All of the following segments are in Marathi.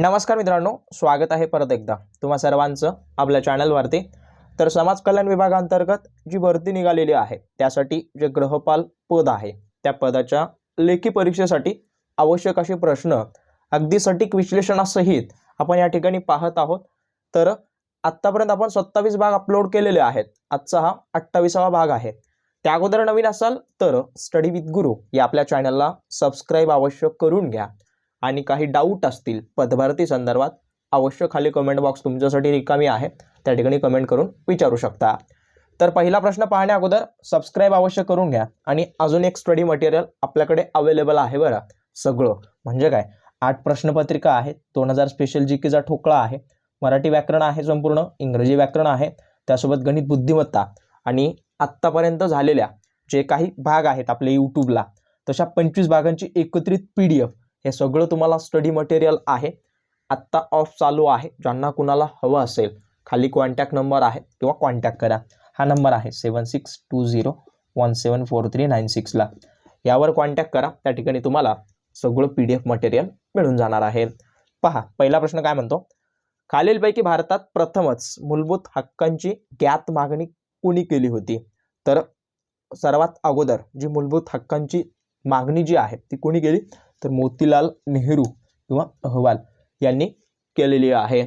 नमस्कार मित्रांनो स्वागत आहे परत एकदा तुम्हा सर्वांचं आपल्या चॅनलवरती. तर समाज कल्याण विभागांतर्गत जी भरती निघालेली आहे त्यासाठी जे ग्रहपाल पद आहे त्या पदाच्या लेखी परीक्षेसाठी आवश्यक असे प्रश्न अगदी सटीक विश्लेषणासहित आपण या ठिकाणी पाहत आहोत. तर आत्तापर्यंत आपण सत्तावीस भाग अपलोड केलेले आहेत. आजचा हा अठ्ठावीसावा भाग आहे. त्या अगोदर नवीन असाल तर स्टडी विथ गुरु या आपल्या चॅनलला सबस्क्राईब आवश्यक करून घ्या. आणि काही डाऊट असतील पदभारती संदर्भात अवश्य खाली कमेंट बॉक्स तुमच्यासाठी रिकामी आहे. त्या ठिकाणी कमेंट करून विचारू शकता. तर पहिला प्रश्न पाहण्या अगोदर सबस्क्राईब अवश्य करून घ्या आणि अजून एक स्टडी मटेरियल आपल्याकडे अवेलेबल आहे बरं. सगळं. म्हणजे काय? आठ प्रश्नपत्रिका आहेत. दोन हजार स्पेशल जी केचा ठोकळा आहे. मराठी व्याकरण आहे संपूर्ण. इंग्रजी व्याकरण आहे. त्यासोबत गणित बुद्धिमत्ता आणि आत्तापर्यंत झालेल्या जे काही भाग आहेत आपल्या यूट्यूबला तशा पंचवीस भागांची एकत्रित पी डी एफ हे सगळं तुम्हाला स्टडी मटेरियल आहे. आत्ता ऑफ चालू आहे. ज्यांना कुणाला हवं असेल खाली कॉन्टॅक्ट नंबर आहे किंवा कॉन्टॅक्ट करा. हा नंबर आहे seven six two zero one seven four three nine सिक्सला यावर कॉन्टॅक्ट करा. त्या ठिकाणी तुम्हाला सगळं पी डी एफ मटेरियल मिळून जाणार आहे. पहा पहिला प्रश्न काय म्हणतो? खालीलपैकी भारतात प्रथमच मूलभूत हक्कांची ज्ञात मागणी कुणी केली होती? तर सर्वात अगोदर जी मूलभूत हक्कांची मागणी जी आहे ती कोणी केली? तर मोतीलाल नेहरू किंवा अहवाल यांनी केलेली आहे.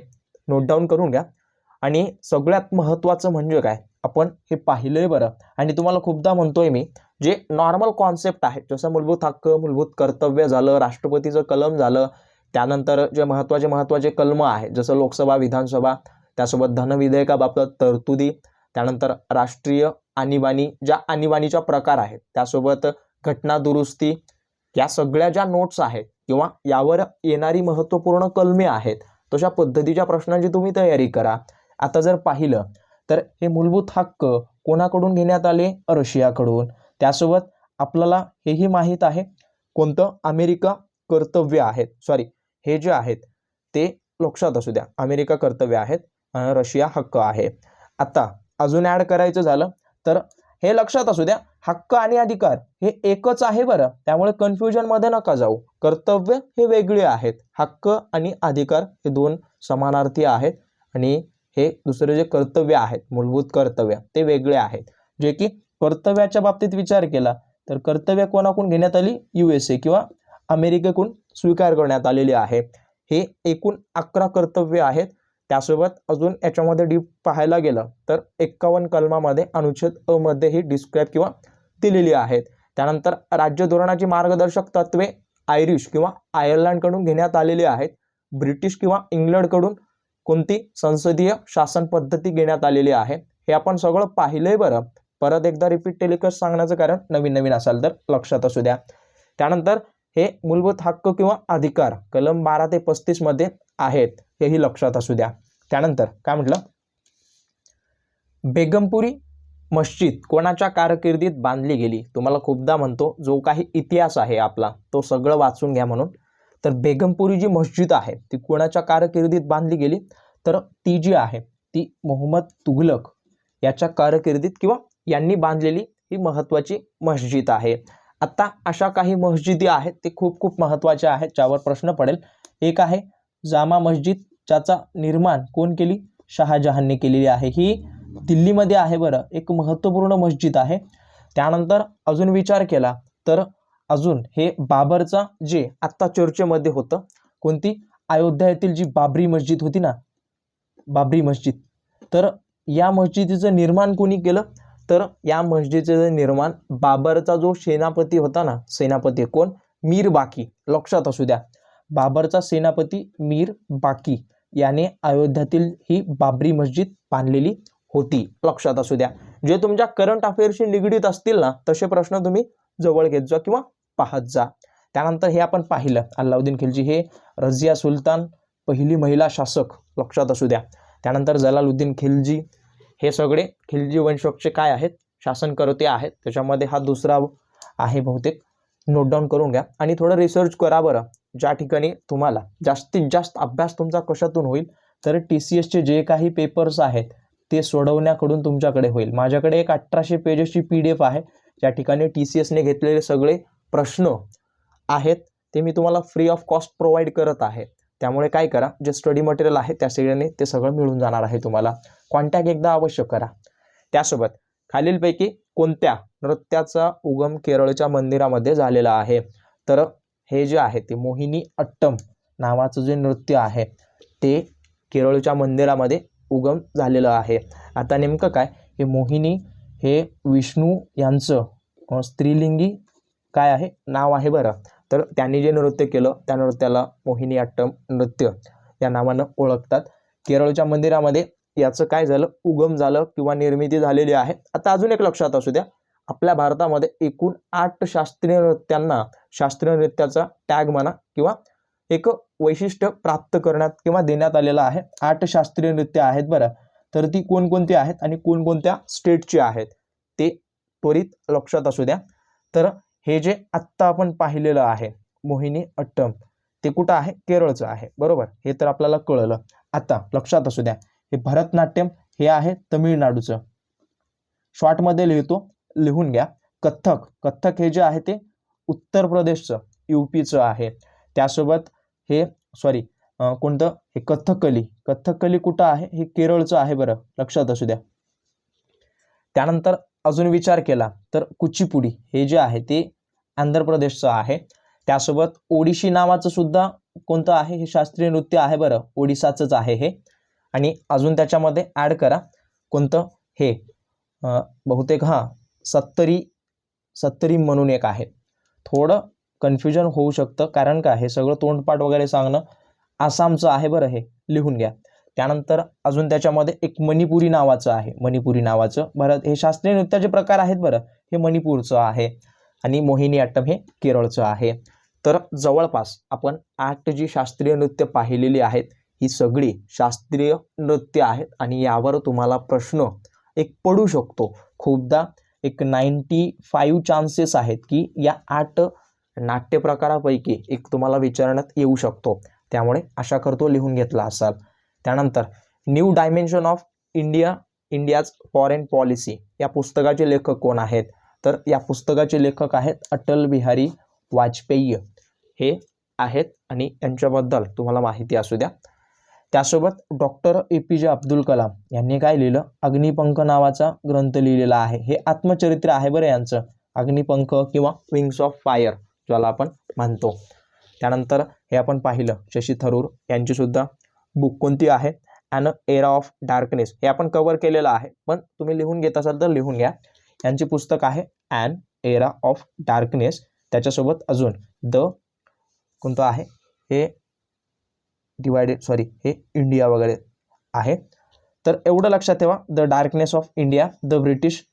नोट डाऊन करून घ्या. आणि सगळ्यात महत्त्वाचं म्हणजे काय? आपण हे पाहिलंय बरं. आणि तुम्हाला खूपदा म्हणतोय मी जे नॉर्मल कॉन्सेप्ट आहे जसं मूलभूत हक्क मूलभूत कर्तव्य झालं राष्ट्रपतीचं कलम झालं त्यानंतर जे महत्त्वाचे महत्त्वाचे कलम आहे जसं लोकसभा विधानसभा त्यासोबत धनविधेयकाबाबत तरतुदी त्यानंतर राष्ट्रीय आणीबाणी ज्या आणीबाणीच्या प्रकार आहेत त्यासोबत घटना दुरुस्ती या सगळ्या ज्या नोट्स आहेत किंवा यावर येणारी महत्त्वपूर्ण कलमे आहेत तशा पद्धतीच्या प्रश्नांची तुम्ही तयारी करा. आता जर पाहिलं तर हे मूलभूत हक्क कोणाकडून घेण्यात आले? रशियाकडून. त्यासोबत आपल्याला हेही माहीत आहे कोणतं अमेरिका कर्तव्य आहेत? सॉरी हे जे आहेत ते लक्षात असू द्या. अमेरिका कर्तव्य आहेत रशिया हक्क आहे. आता अजून ॲड करायचं झालं तर हे लक्षात असू द्या हक्क आणि अधिकार हे एकच आहे बरं. त्यामुळे कन्फ्युजनमध्ये नका जाऊ. कर्तव्य हे वेगळे आहेत. हक्क आणि अधिकार हे दोन समानार्थी आहेत आणि हे दुसरे जे कर्तव्य आहेत मूलभूत कर्तव्य ते वेगळे आहेत. जे की कर्तव्याच्या बाबतीत विचार केला तर कर्तव्य कोणाकडून घेण्यात आली? यू एस ए किंवा अमेरिकेकडून स्वीकार करण्यात आलेली आहे. हे एकूण अकरा कर्तव्य आहेत. त्यासोबत अजून याच्यामध्ये डीप पाहायला गेलं तर एक्कावन्न कलमामध्ये अनुच्छेद अमध्ये मध्ये ही डिस्क्राईब किंवा दिलेली आहेत. त्यानंतर राज्य धोरणाची मार्गदर्शक तत्वे आयरिश किंवा आयर्लंडकडून घेण्यात आलेली आहेत. ब्रिटिश किंवा इंग्लंडकडून कोणती संसदीय शासन पद्धती घेण्यात आलेली आहे हे आपण सगळं पाहिलंय बरं. परत एकदा रिपीट टेलिकास्ट सांगण्याचं कारण नवीन नवीन असाल तर लक्षात असू द्या. त्यानंतर हे मूलभूत हक्क किंवा अधिकार कलम बारा ते पस्तीसमध्ये आहेत हेही लक्षात असू द्या. त्यानंतर काय म्हटलं? बेगमपुरी मस्जिद कोणाच्या कारकिर्दीत बांधली गेली? तुम्हाला खूपदा म्हणतो जो काही इतिहास आहे आपला तो सगळं वाचून घ्या म्हणून. तर बेगमपुरी जी मस्जिद आहे ती कोणाच्या कारकिर्दीत बांधली गेली? तर ती जी आहे ती मोहम्मद तुघलक याच्या कारकिर्दीत किंवा यांनी बांधलेली ही महत्त्वाची मस्जिद आहे. आता अशा काही मस्जिदी आहेत ते खूप खूप महत्त्वाच्या आहेत ज्यावर प्रश्न पडेल. एक आहे जामा मस्जिद ज्याचा निर्माण कोण केली? शहाजहानने केलेली आहे. ही दिल्लीमध्ये आहे बरं. एक महत्त्वपूर्ण मस्जिद आहे. त्यानंतर अजून विचार केला तर अजून हे बाबरचा जे आत्ता चर्चेमध्ये होतं कोणती? अयोध्या येथील जी बाबरी मस्जिद होती ना बाबरी मस्जिद. तर या मस्जिदीचं निर्माण कोणी केलं? तर या मस्जिदीचं निर्माण बाबरचा जो सेनापती होता ना सेनापती कोण? मीर बाकी. लक्षात असू द्या. बाबरचा सेनापती मीर बाकी याने अयोध्यातील ही बाबरी मस्जिद बांधलेली होती. लक्षात असू द्या. जे तुमच्या करंट अफेअरशी निगडीत असतील ना तसे प्रश्न तुम्ही जवळ घेत जा किंवा पाहत जा. त्यानंतर हे आपण पाहिलं. अल्लाउद्दीन खिलजी हे रझिया सुलतान पहिली महिला शासक. लक्षात असू द्या. त्यानंतर जलालुद्दीन खिलजी हे सगळे खिलजी वंशजचे काय आहेत? शासनकर्ते आहेत. त्याच्यामध्ये हा दुसरा आहे बहुतेक. नोट डाऊन करून घ्या. आणि थोडं रिसर्च करा बरं. ज्या ठिकाणी तुम्हाला जास्तीत जास्त अभ्यास तुमचा कशातून होईल? तर टी सी एसचे जे काही पेपर्स आहेत ते सोडवण्याकडून तुमच्याकडे होईल. माझ्याकडे एक अठराशे पेजेसची पी डी एफ आहे. ज्या ठिकाणी टी सी एसने घेतलेले सगळे प्रश्न आहेत ते मी तुम्हाला फ्री ऑफ कॉस्ट प्रोव्हाइड करत आहे. त्यामुळे काय करा जे स्टडी मटेरियल आहे त्या सगळ्यांनी ते सगळं मिळून जाणार आहे तुम्हाला. कॉन्टॅक्ट एकदा आवश्यक करा. त्यासोबत खालीलपैकी कोणत्या नृत्याचा उगम केरळच्या मंदिरामध्ये झालेला आहे? तर हे जे आहे ते मोहिनी अट्टम नावाचं जे नृत्य आहे ते केरळच्या मंदिरामध्ये उगम झालेलं आहे. आता नेमकं काय? हे मोहिनी हे विष्णू यांचं स्त्रीलिंगी काय आहे? नाव आहे बरं. तर त्यांनी जे नृत्य केलं त्या नृत्याला मोहिनी अट्टम नृत्य या नावानं ओळखतात. केरळच्या मंदिरामध्ये याचं काय झालं? उगम झालं किंवा निर्मिती झालेली आहे. आता अजून एक लक्षात असू द्या. आपल्या भारतामध्ये एकूण आठ शास्त्रीय नृत्यांना शास्त्रीय नृत्याचा टॅग म्हणा किंवा एक वैशिष्ट्य प्राप्त करण्यात किंवा देण्यात आलेलं आहे. आठ शास्त्रीय नृत्य आहेत बरं. तर ती कोणकोणती आहेत आणि कोणकोणत्या स्टेटची आहेत? ते त्वरित लक्षात असू द्या. तर हे जे आत्ता आपण पाहिलेलं आहे मोहिनी अट्टम ते कुठं आहे? केरळचं आहे. बरोबर? हे तर आपल्याला कळलं. आता लक्षात असू द्या. हे भरतनाट्यम हे आहे तमिळनाडूचं. शॉर्टमध्ये लिहितो. लिहून घ्या. कथ्थक कथ्थक हे जे आहे ते उत्तर प्रदेशचं युपीचं आहे. त्यासोबत हे सॉरी कोणतं? हे कथ्थकली कथकली कुठं आहे? हे केरळचं आहे बरं. लक्षात असू द्या. त्यानंतर अजून विचार केला तर कुचिपुडी हे जे आहे ते आंध्र प्रदेशचं आहे. त्यासोबत ओडिशी नावाचं सुद्धा कोणतं आहे? हे शास्त्रीय नृत्य आहे बरं. ओडिसाचंच आहे हे. आणि अजून त्याच्यामध्ये ॲड करा. कोणतं? हे बहुतेक हां सत्तरी सत्तरी म्हणून एक आहे. थोडं कन्फ्युजन होऊ शकतं कारण का हे सगळं तोंडपाठ वगैरे सांगणं आसामचं आहे बरं हे लिहून घ्या. त्यानंतर अजून त्याच्यामध्ये एक मणिपुरी नावाचं आहे. मणिपुरी नावाचं बरं हे शास्त्रीय नृत्याचे प्रकार आहेत बरं. हे मणिपूरचं आहे आणि मोहिनी अट्टम हे केरळचं आहे. तर जवळपास आपण आठ जी शास्त्रीय नृत्य पाहिलेली आहेत ही सगळी शास्त्रीय नृत्य आहेत आणि यावर तुम्हाला प्रश्न एक पडू शकतो. खूपदा एक नाईन्टी फाईव्ह चान्सेस आहेत की या आठ नाट्यप्रकारापैकी एक तुम्हाला विचारण्यात येऊ शकतो. त्यामुळे आशा करतो लिहून घेतला असाल. त्यानंतर new dimension of India India's foreign policy या पुस्तकाचे लेखक कोण आहेत? तर या पुस्तकाचे लेखक आहेत अटल बिहारी वाजपेयी. हे आहेत आणि यांच्याबद्दल तुम्हाला माहिती असू द्या. त्यासोबत डॉक्टर ए पी जे अब्दुल कलाम यांनी काय लिहिलं? अग्निपंख नावाचा ग्रंथ लिहिलेला आहे. हे आत्मचरित्र आहे बरं यांचं. अग्निपंख किंवा विंग्स ऑफ फायर ज्याला आपण म्हणतो. त्यानंतर हे आपण पाहिलं. शशी थरूर यांचीसुद्धा बुक कोणती आहे? ॲन एरा ऑफ डार्कनेस हे आपण कवर केलेलं आहे. पण तुम्ही लिहून घेत असाल तर लिहून घ्या. यांची पुस्तक आहे ॲन एरा ऑफ डार्कनेस त्याच्यासोबत अजून द कोणतं आहे? हे डिवायडेड सॉरी हे इंडिया वगैरे आहे. तर एवढं लक्षात ठेवा the darkness of India the British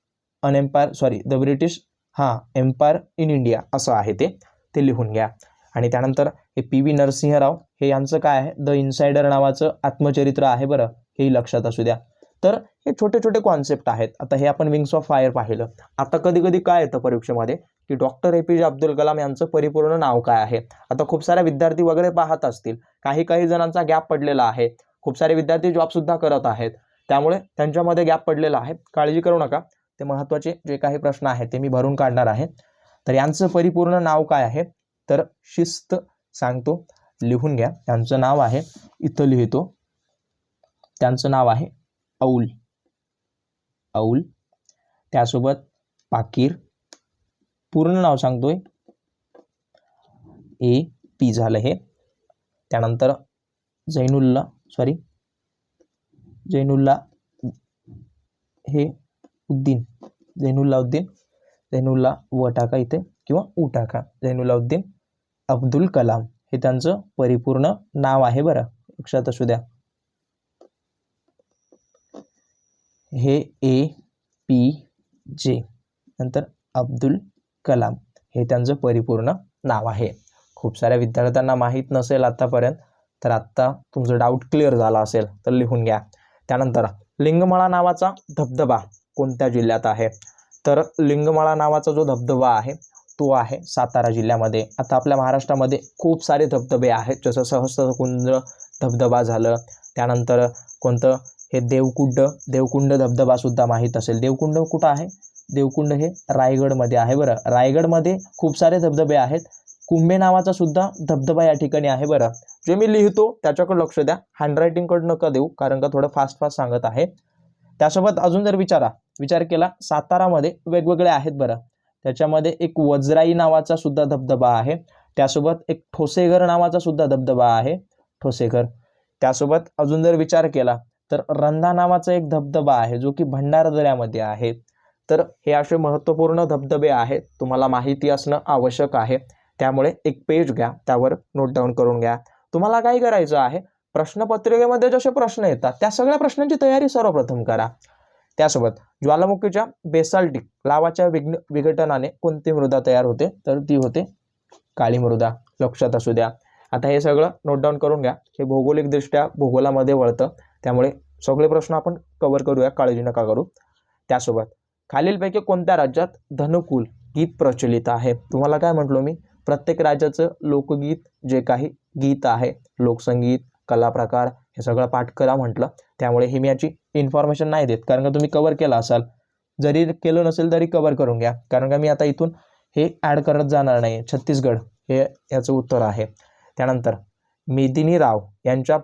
an empire sorry the British हां एम्पायर इन इंडिया असं आहे ते. ते लिहून घ्या. आणि त्यानंतर हे पी व्ही नरसिंहराव हे यांचं काय आहे? द इन्सायडर नावाचं आत्मचरित्र आहे बरं हेही लक्षात असू द्या. तर हे छोटे छोटे कॉन्सेप्ट आहेत. आता हे आपण विंग्स ऑफ फायर पाहिलं. आता कधी कधी काय येतं परीक्षेमध्ये? की डॉक्टर ए पी जे अब्दुल कलाम यांचं परिपूर्ण नाव काय आहे? आता खूप सारे विद्यार्थी वगैरे पाहत असतील. काही काही जणांचा गॅप पडलेला आहे. खूप सारे विद्यार्थी जॉबसुद्धा करत आहेत. त्यामुळे त्यांच्यामध्ये गॅप पडलेला आहे. काळजी करू नका. ते महत्त्वाचे जे काही प्रश्न आहेत ते मी भरून काढणार आहे. तर यांचं परिपूर्ण नाव काय आहे? तर शिस्त सांगतो. लिहून घ्या. त्यांचं नाव आहे इथं लिहितो. त्यांचं नाव आहे औल औल त्यासोबत पाकीर. पूर्ण नाव सांगतोय. ए पी झालं हे. त्यानंतर जैनुल्ला सॉरी जैनुल्ला हे उद्दीन. जैनुल्लाउद्दीन. जैनुल्ला व टाका इथे किंवा उ टाका जैनुल्लाउद्दीन अब्दुल कलाम. हे त्यांचं परिपूर्ण नाव आहे बरं. लक्षात असू द्या. हे ए पी जे नंतर अब्दुल कलाम. हे त्यांचं परिपूर्ण नाव आहे. खूप साऱ्या विद्यार्थ्यांना माहीत नसेल आत्तापर्यंत तर आत्ता तुमचं डाऊट क्लिअर झाला असेल तर लिहून घ्या. त्यानंतर लिंगमाळा नावाचा धबधबा कोणत्या जिल्ह्यात आहे? तर लिंगमाळा नावाचा जो धबधबा आहे तो आहे सातारा जिल्ह्यामध्ये. आता आपल्या महाराष्ट्रामध्ये खूप सारे धबधबे आहेत. जसं सहस्त्रकुंड धबधबा झालं त्यानंतर कोणतं हे देवकुंड देवकुंड धबधबासुद्धा माहीत असेल. देवकुंड कुठं आहे? देवकुंड हे रायगडमध्ये आहे बरं. रायगडमध्ये खूप सारे धबधबे आहेत. कुंभे नावाचा सुद्धा धबधबा या ठिकाणी आहे बरं. जे मी लिहितो त्याच्याकडे लक्ष द्या. हँडरायटिंगकडे नका देऊ? कारण का थोडं फास्ट फास्ट सांगत आहे. त्यासोबत अजून जर विचारा विचार केला सातारामध्ये वेगवेगळे आहेत बरं. त्याच्यामध्ये एक वज्राई नावाचा सुद्धा धबधबा आहे. त्यासोबत एक ठोसेघर नावाचा सुद्धा धबधबा आहे. ठोसेघर. त्यासोबत अजून जर विचार केला तर रंधा नावाचा एक धबधबा आहे जो की भंडारा दऱ्यामध्ये आहे. तर हे असे महत्त्वपूर्ण धबधबे आहेत तुम्हाला माहिती असणं आवश्यक आहे. त्यामुळे एक पेज घ्या त्यावर नोट डाऊन करून घ्या. तुम्हाला काय करायचं आहे प्रश्नपत्रिकेमध्ये जसे प्रश्न येतात त्या सगळ्या प्रश्नांची तयारी सर्वप्रथम करा. त्यासोबत ज्वालामुखीच्या बेसाल्टिक लावाच्या विघ्न विघटनाने कोणती मृदा तयार होते तर ती होते काळी मृदा. लक्षात असू द्या. आता हे सगळं नोट डाऊन करून घ्या. हे भौगोलिकदृष्ट्या भूगोलामध्ये वळतं. त्यामुळे सगळे प्रश्न आपण कव्हर करूया काळजी नका करू. त्यासोबत खालीलपैकी कोणत्या राज्यात धनुकूल गीत प्रचलित आहे? तुम्हाला काय म्हटलो मी? प्रत्येक राज्याचं लोकगीत जे काही गीत आहे लोकसंगीत कलाप्रकार हे सगळं पाठ करा म्हटलं. त्यामुळे हे मी याची इन्फॉर्मेशन नाही देत कारण का तुम्ही कवर केला असाल. जरी केलं नसेल तरी कवर करून घ्या कारण का मी आता इथून हे ॲड करत जाणार नाही छत्तीसगड हे याचं उत्तर आहे. त्यानंतर मेदिनी राव यांच्या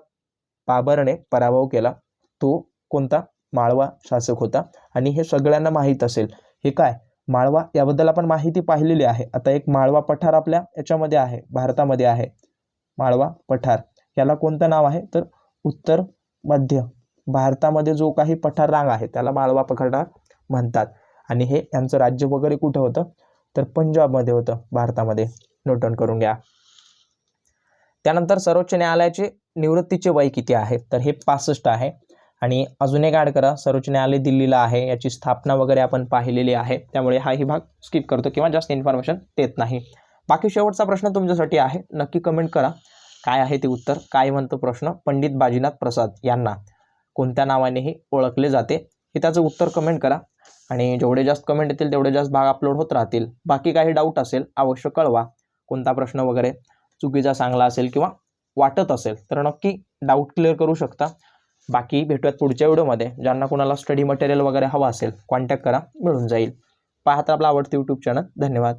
बाबरने पराभव केला. तो कोणता? माळवा शासक होता. आणि हे सगळ्यांना माहीत असेल. हे काय? माळवा याबद्दल आपण माहिती पाहिलेली आहे. आता एक माळवा पठार आपल्या याच्यामध्ये आहे भारतामध्ये आहे. माळवा पठार. याला कोणतं नाव आहे? तर उत्तर मध्य. भारतामध्ये जो काही पठार रांग आहे त्याला माळवा पठार म्हणतात. आणि हे यांचं राज्य वगैरे कुठं होतं? तर पंजाबमध्ये होतं भारतामध्ये. नोटन करून घ्या. त्यानंतर सर्वोच्च न्यायालयाचे निवृत्तीचे वय किती आहे? तर हे पासष्ट आहे. आणि अजून एक ॲड करा. सर्वोच्च न्यायालय दिल्लीला आहे. याची स्थापना वगैरे आपण पाहिलेली आहे. त्यामुळे हाही भाग स्किप करतो किंवा जास्त इन्फॉर्मेशन देत नाही. बाकी शेवटचा प्रश्न तुमच्यासाठी आहे. नक्की कमेंट करा. काय आहे ते उत्तर? काय म्हणतो प्रश्न? पंडित बाजीनाथ प्रसाद यांना. कोणत्या नावानेही ओळखले जाते. हे त्याचं उत्तर कमेंट करा. आणि जेवढे जास्त कमेंट येतील तेवढे जास्त भाग अपलोड होत राहतील. बाकी काही डाऊट असेल अवश्य कळवा. कोणता प्रश्न वगैरे चुकीचा चांगला असेल किंवा वाटत असेल तर नक्की डाऊट क्लिअर करू शकता. बाकी भेटूयात पुढच्या व्हिडिओमध्ये. ज्यांना कोणाला स्टडी मटेरियल वगैरे हवं असेल कॉन्टॅक्ट करा मिळून जाईल. पाहता आपला आवडतं यूट्यूब चॅनल धन्यवाद.